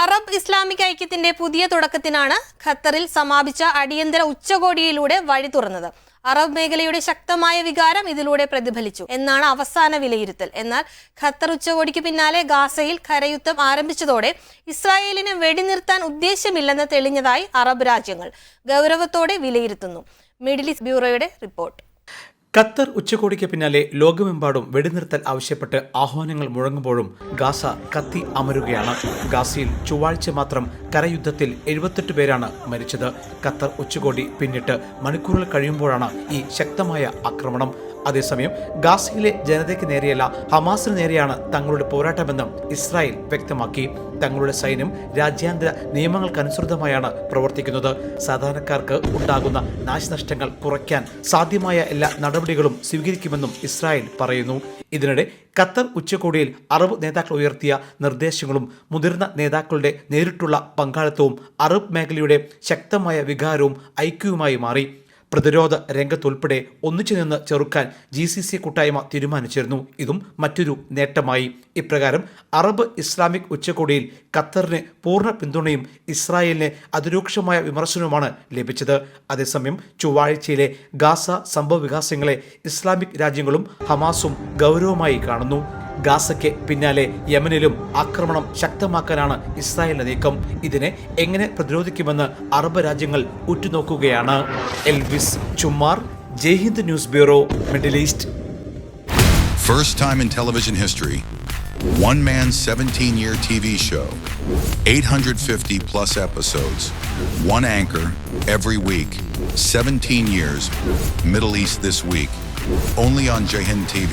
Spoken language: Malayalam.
അറബ് ഇസ്ലാമിക് ഐക്യത്തിന്റെ പുതിയ തുടക്കത്തിനാണ് ഖത്തറിൽ സമാപിച്ച അടിയന്തര ഉച്ചകോടിയിലൂടെ വഴി തുറന്നത്. അറബ് മേഖലയുടെ ശക്തമായ വികാരം ഇതിലൂടെ പ്രതിഫലിച്ചു. എന്നാണ് അവസാന വിലയിരുത്തൽ. എന്നാൽ ഖത്തർ ഉച്ചകോടിക്ക് പിന്നാലെ ഗാസയിൽ കരയുദ്ധം ആരംഭിച്ചതോടെ ഇസ്രായേലിനെ വെടിനിർത്താൻ ഉദ്ദേശ്യമില്ലെന്ന് തെളിഞ്ഞതായി അറബ് രാജ്യങ്ങൾ ഗൗരവത്തോടെ വിലയിരുത്തുന്നു. മിഡിൽ ഈസ്റ്റ് ബ്യൂറോയുടെ റിപ്പോർട്ട്. ഖത്തർ ഉച്ചകോടിക്ക് പിന്നാലെ ലോകമെമ്പാടും വെടിനിർത്തൽ ആവശ്യപ്പെട്ട് ആഹ്വാനങ്ങൾ മുഴങ്ങുമ്പോഴും ഗാസ കത്തി അമരുകയാണ്. ഗാസയിൽ ചൊവ്വാഴ്ച മാത്രം കരയുദ്ധത്തിൽ എഴുപത്തെട്ട് പേരാണ് മരിച്ചത്. ഖത്തർ ഉച്ചകോടി പിന്നിട്ട് മണിക്കൂറുകൾ കഴിയുമ്പോഴാണ് ഈ ശക്തമായ ആക്രമണം. അതേസമയം ഗാസയിലെ ജനതയ്ക്ക് നേരെയല്ല ഹമാസിന് നേരെയാണ് തങ്ങളുടെ പോരാട്ടമെന്നും ഇസ്രായേൽ വ്യക്തമാക്കി. തങ്ങളുടെ സൈന്യം രാജ്യാന്തര നിയമങ്ങൾക്കനുസൃതമായാണ് പ്രവർത്തിക്കുന്നത്. സാധാരണക്കാർക്ക് ഉണ്ടാകുന്ന നാശനഷ്ടങ്ങൾ കുറയ്ക്കാൻ സാധ്യമായ എല്ലാ നടപടികളും സ്വീകരിക്കുമെന്നും ഇസ്രായേൽ പറയുന്നു. ഇതിനിടെ ഖത്തർ ഉച്ചകോടിയിൽ അറബ് നേതാക്കൾ ഉയർത്തിയ നിർദ്ദേശങ്ങളും മുതിർന്ന നേതാക്കളുടെ നേരിട്ടുള്ള പങ്കാളിത്തവും അറബ് മേഖലയുടെ ശക്തമായ വികാരവും ഐക്യവുമായി മാറി. പ്രതിരോധ രംഗത്തുൾപ്പെടെ ഒന്നിച്ചു നിന്ന് ചെറുക്കാൻ ജി സി സി കൂട്ടായ്മ തീരുമാനിച്ചിരുന്നു. ഇതും മറ്റൊരു നേട്ടമായി. ഇപ്രകാരം അറബ് ഇസ്ലാമിക് ഉച്ചകോടിയിൽ ഖത്തറിന് പൂർണ പിന്തുണയും ഇസ്രായേലിന് അതിരൂക്ഷമായ വിമർശനവുമാണ് ലഭിച്ചത്. അതേസമയം ചൊവ്വാഴ്ചയിലെ ഗാസ സംഭവ വികാസങ്ങളെ ഇസ്ലാമിക് രാജ്യങ്ങളും ഹമാസും ഗൗരവമായി കാണുന്നു. ഗാസയ്ക്ക് പിന്നാലെ യമനിലും ആക്രമണം ശക്തമാക്കാനാണ് ഇസ്രായേലിന്റെ നീക്കം ഇതിനെ എങ്ങനെ പ്രതിരോധിക്കുമെന്ന് അറബ് രാജ്യങ്ങൾ ഉറ്റുനോക്കുകയാണ് Elvis Chummar Jaihind news bureau middle east First time in television history, one man 17 year TV show, 850 plus episodes, one anchor every week, 17 years, Middle East this week, only on Jahin TV.